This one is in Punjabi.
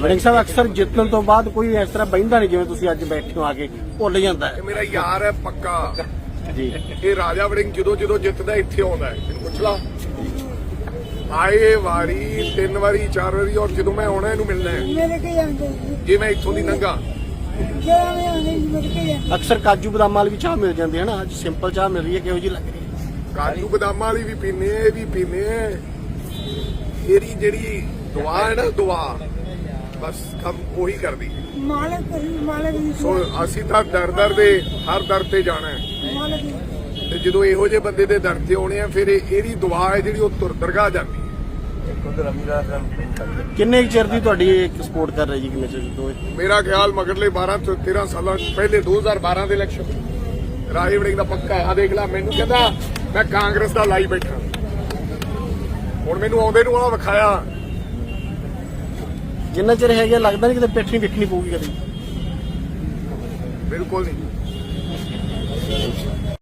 ਵੜਿੰਗ ਸਾਹਿਬ ਅਕਸਰ ਜਿੱਤਣ ਤੋਂ ਬਾਅਦ ਕੋਈ ਇਸ ਤਰ੍ਹਾਂ ਬੈਠਦਾ ਨਹੀਂ ਜਿਵੇਂ ਤੁਸੀਂ ਅੱਜ ਬੈਠੇ ਹੋ ਆ ਕੇ ਭੁੱਲ ਜਾਂਦਾ ਹੈ। ਇਹ ਮੇਰਾ ਯਾਰ ਹੈ ਪੱਕਾ। ਜੀ। ਇਹ ਰਾਜਾ ਵੜਿੰਗ ਜਦੋਂ ਜਦੋਂ ਜਿੱਤਦਾ ਇੱਥੇ ਆਉਂਦਾ ਹੈ। ਤੈਨੂੰ ਪੁੱਛ ਲਾ। ਆਏ ਵਾਰੀ ਤਿੰਨ ਵਾਰੀ ਚਾਰ ਵਾਰੀ ਔਰ ਜਦੋਂ ਮੈਂ ਆਉਣਾ ਇਹਨੂੰ ਮਿਲਣਾ ਹੈ। ਮੇਰੇ ਕੇ ਜਾਂਦੇ ਜੇ ਮੈਂ ਇੱਥੋਂ ਦੀ ਨੰਗਾ। ਮੈਂ ਆਉਂਦੇ ਮੇਰੇ ਕੇ ਅਕਸਰ ਕਾਜੂ ਬਦਾਮ ਵਾਲੀ ਵੀ ਚਾਹ ਮਿਲ ਜਾਂਦੀ ਹੈ ਨਾ ਅੱਜ ਸਿੰਪਲ ਚਾਹ ਮਿਲ ਰਹੀ ਹੈ ਕਿਹੋ ਜੀ ਲੱਗ ਰਹੀ ਹੈ? ਕਾਜੂ ਬਦਾਮਾਂ ਵਾਲੀ ਵੀ ਪੀਨੇ ਆ ਇਹ ਵੀ ਪੀਨੇ ਆ। ਇਹਦੀ ਜਿਹੜੀ ਦੁਆ ਹੈ ਨਾ ਦੁਆ। ਬਸ ਕੰਮ ਉਹੀ ਕਰਦੀ। ਮਾਲਕ ਕਰੀ ਮਾਲਕ ਦੀ ਸੋ ਅਸੀਂ ਤਾਂ ਦਰ ਦਰ ਦੇ ਹਰ ਦਰ ਤੇ ਜਾਣਾ ਹੈ। ਮਾਲਕ ਤੇ ਜਦੋਂ ਇਹੋ ਜਿਹੇ ਬੰਦੇ ਦੇ ਦਰ ਤੇ ਆਉਣੇ ਆ ਫਿਰ ਇਹ- ਇਹਦੀ ਦੁਆ ਹੈ ਜਿਹੜੀ ਉਹ ਤੁਰ ਦਰਗਾਹ ਜਾਂਦੀ ਹੈ। ਕਿੰਨੇ ਚਿਰ ਦੀ ਤੁਹਾਡੀ ਇੱਕ ਸਪੋਰਟ ਕਰ ਰਹੀ ਜੀ ਕਿੰਨੇ ਚਿਰ ਤੋਂ? ਮੇਰਾ ਖਿਆਲ ਮਗਰਲੇ 12 ਤੋਂ 13 ਸਾਲਾਂ ਪਹਿਲੇ 2012 ਦੇ ਇਲੈਕਸ਼ਨ ਰਾਹੀ ਵੜਿੰਗ ਦਾ ਪੱਕਾ ਆ ਦੇਖ ਲੈ ਮੈਨੂੰ ਕਹਿੰਦਾ ਮੈਂ ਕਾਂਗਰਸ ਦਾ ਲਾਈ ਬੈਠਾ। ਹੁਣ ਮੈਨੂੰ ਆਉਂਦੇ ਨੂੰ ਆ ਵਿਖਾਇਆ। ਜਿੰਨਾ ਚਿਰ ਹੈਗਾ ਲੱਗਦਾ ਨਹੀਂ ਕਿਤੇ ਪਿੱਠ ਨਹੀਂ ਵੇਖਣੀ ਪਊਗੀ ਕਦੇ। ਬਿਲਕੁਲ ਨਹੀਂ।